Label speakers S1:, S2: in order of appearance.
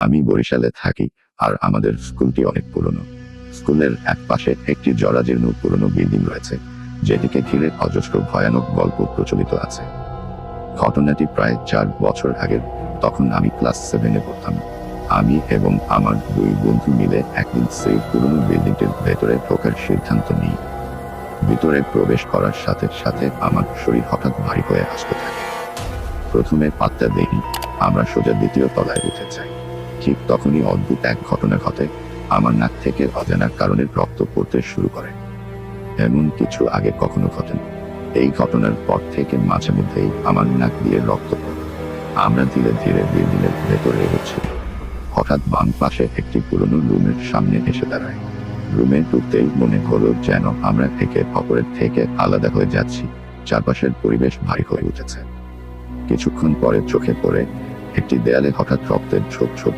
S1: আমি বরিশালে থাকি, আর আমাদের স্কুলটি অনেক পুরনো। স্কুলের এক পাশে একটি জরাজীর্ণ পুরনো বিল্ডিং রয়েছে, যেটিকে ঘিরে অজস্র ভয়ানক গল্প প্রচলিত আছে। ঘটনাটি প্রায় চার বছর আগের, তখন আমি ক্লাস সেভেনে পড়তাম। আমি এবং আমার দুই বন্ধু মিলে একদিন সেই পুরনো বিল্ডিংটির ভেতরে ঢোকার সিদ্ধান্ত নিই। ভিতরে প্রবেশ করার সাথে সাথে আমার শরীর হঠাৎ ভারী হয়ে আসতে থাকে। প্রথমে পাত্তা দেইনি, আমরা সোজা দ্বিতীয় তলায় উঠে যাই। ঠিক তখনই অদ্ভুত এক ঘটনা ঘটে আমার নাক থেকে অজানা কারণে রক্ত পড়তে শুরু করে। এমন কিছু আগে কখনো ঘটেনি। এই ঘটনার পর থেকে মাঝে মধ্যেই আমার নাক দিয়ে রক্ত পড়ে। আমরা ধীরে ধীরে বিল্ডিংয়ের ভেতরে এগোচ্ছি। হঠাৎ বাম পাশে একটি পুরনো রুমের সামনে এসে দাঁড়ায় রুমে ঢুকতেই মনে হলো যেন আমরা একে অপরের থেকে আলাদা হয়ে যাচ্ছি। চারপাশের পরিবেশ ভারী হয়ে উঠেছে। কিছুক্ষণ পরে চোখে পড়ে একটি দেয়ালে হঠাৎ রক্তের ছোপ ছোপ